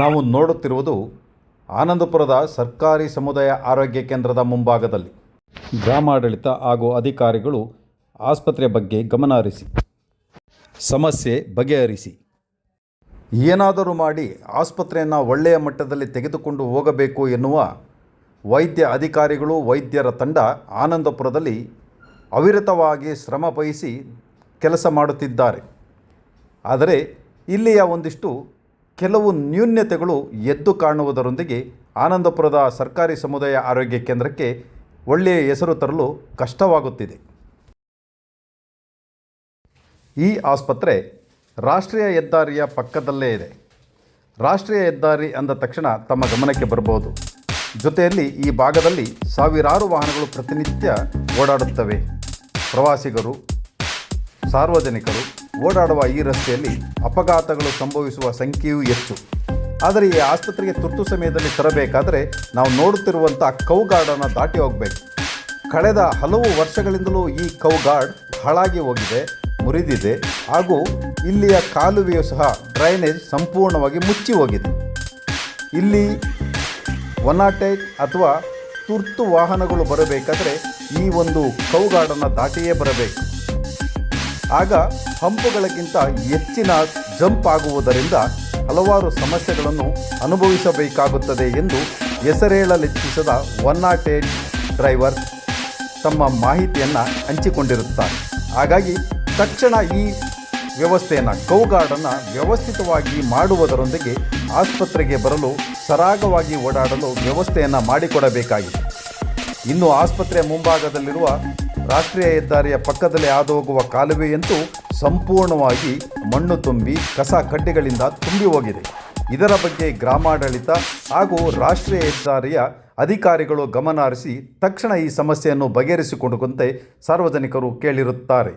ನಾವು ನೋಡುತ್ತಿರುವುದು ಆನಂದಪುರದ ಸರ್ಕಾರಿ ಸಮುದಾಯ ಆರೋಗ್ಯ ಕೇಂದ್ರದ ಮುಂಭಾಗದಲ್ಲಿ. ಗ್ರಾಮಾಡಳಿತ ಹಾಗೂ ಅಧಿಕಾರಿಗಳು ಆಸ್ಪತ್ರೆ ಬಗ್ಗೆ ಗಮನ ಹರಿಸಿ, ಸಮಸ್ಯೆ ಬಗೆಹರಿಸಿ. ಏನಾದರೂ ಮಾಡಿ ಆಸ್ಪತ್ರೆಯನ್ನು ಒಳ್ಳೆಯ ಮಟ್ಟದಲ್ಲಿ ತೆಗೆದುಕೊಂಡು ಹೋಗಬೇಕು ಎನ್ನುವ ವೈದ್ಯ ಅಧಿಕಾರಿಗಳು, ವೈದ್ಯರ ತಂಡ ಆನಂದಪುರದಲ್ಲಿ ಅವಿರತವಾಗಿ ಶ್ರಮ ವಹಿಸಿ ಕೆಲಸ ಮಾಡುತ್ತಿದ್ದಾರೆ. ಆದರೆ ಇಲ್ಲಿಯ ಒಂದಿಷ್ಟು ಕೆಲವು ನ್ಯೂನ್ಯತೆಗಳು ಎದ್ದು ಕಾಣುವುದರೊಂದಿಗೆ ಆನಂದಪುರದ ಸರ್ಕಾರಿ ಸಮುದಾಯ ಆರೋಗ್ಯ ಕೇಂದ್ರಕ್ಕೆ ಒಳ್ಳೆಯ ಹೆಸರು ತರಲು ಕಷ್ಟವಾಗುತ್ತಿದೆ. ಈ ಆಸ್ಪತ್ರೆ ರಾಷ್ಟ್ರೀಯ ಹೆದ್ದಾರಿಯ ಪಕ್ಕದಲ್ಲೇ ಇದೆ. ರಾಷ್ಟ್ರೀಯ ಹೆದ್ದಾರಿ ಅಂದ ತಕ್ಷಣ ತಮ್ಮ ಗಮನಕ್ಕೆ ಬರಬಹುದು ಜೊತೆಯಲ್ಲಿ ಈ ಭಾಗದಲ್ಲಿ ಸಾವಿರಾರು ವಾಹನಗಳು ಪ್ರತಿನಿತ್ಯ ಓಡಾಡುತ್ತವೆ. ಪ್ರವಾಸಿಗರು, ಸಾರ್ವಜನಿಕರು ಓಡಾಡುವ ಈ ರಸ್ತೆಯಲ್ಲಿ ಅಪಘಾತಗಳು ಸಂಭವಿಸುವ ಸಂಖ್ಯೆಯೂ ಹೆಚ್ಚು. ಆದರೆ ಈ ಆಸ್ಪತ್ರೆಗೆ ತುರ್ತು ಸಮಯದಲ್ಲಿ ತರಬೇಕಾದರೆ ನಾವು ನೋಡುತ್ತಿರುವಂಥ ಕೌಗಾರ್ಡನ್ನು ದಾಟಿ ಹೋಗಬೇಕು. ಕಳೆದ ಹಲವು ವರ್ಷಗಳಿಂದಲೂ ಈ ಕೌಗಾರ್ಡ್ ಹಾಳಾಗಿ ಹೋಗಿದೆ, ಮುರಿದಿದೆ ಹಾಗೂ ಇಲ್ಲಿಯ ಕಾಲುವೆಯು ಸಹ ಡ್ರೈನೇಜ್ ಸಂಪೂರ್ಣವಾಗಿ ಮುಚ್ಚಿ ಹೋಗಿದೆ. ಇಲ್ಲಿ ಒನಾಟೆಕ್ ಅಥವಾ ತುರ್ತು ವಾಹನಗಳು ಬರಬೇಕಾದರೆ ಈ ಒಂದು ಕೌಗಾರ್ಡನ್ನು ದಾಟಿಯೇ ಬರಬೇಕು. ಆಗ ಹಂಪುಗಳಿಗಿಂತ ಹೆಚ್ಚಿನ ಜಂಪ್ ಆಗುವುದರಿಂದ ಹಲವಾರು ಸಮಸ್ಯೆಗಳನ್ನು ಅನುಭವಿಸಬೇಕಾಗುತ್ತದೆ ಎಂದು ಹೆಸರೇಳಲೆಚ್ಚಿಸದ ಒನ್ ನಾಟ್ ಏಟ್ ಡ್ರೈವರ್ ತಮ್ಮ ಮಾಹಿತಿಯನ್ನು ಹಂಚಿಕೊಂಡಿರುತ್ತಾರೆ. ಹಾಗಾಗಿ ತಕ್ಷಣ ಈ ವ್ಯವಸ್ಥೆಯನ್ನು ಕೌಗಾರ್ಡನ್ನು ವ್ಯವಸ್ಥಿತವಾಗಿ ಮಾಡುವುದರೊಂದಿಗೆ ಆಸ್ಪತ್ರೆಗೆ ಬರಲು, ಸರಾಗವಾಗಿ ಓಡಾಡಲು ವ್ಯವಸ್ಥೆಯನ್ನು ಮಾಡಿಕೊಡಬೇಕಾಗಿದೆ. ಇನ್ನು ಆಸ್ಪತ್ರೆಯ ಮುಂಭಾಗದಲ್ಲಿರುವ ರಾಷ್ಟ್ರೀಯ ಹೆದ್ದಾರಿಯ ಪಕ್ಕದಲ್ಲಿ ಹಾದು ಹೋಗುವ ಕಾಲುವೆಯಂತೂ ಸಂಪೂರ್ಣವಾಗಿ ಮಣ್ಣು ತುಂಬಿ ಕಸ ಕಡ್ಡಿಗಳಿಂದ ತುಂಬಿ ಹೋಗಿದೆ. ಇದರ ಬಗ್ಗೆ ಗ್ರಾಮಾಡಳಿತ ಹಾಗೂ ರಾಷ್ಟ್ರೀಯ ಹೆದ್ದಾರಿಯ ಅಧಿಕಾರಿಗಳು ಗಮನ ಹರಿಸಿ ತಕ್ಷಣ ಈ ಸಮಸ್ಯೆಯನ್ನು ಬಗೆಹರಿಸಿಕೊಡುವಂತೆ ಸಾರ್ವಜನಿಕರು ಕೇಳಿರುತ್ತಾರೆ.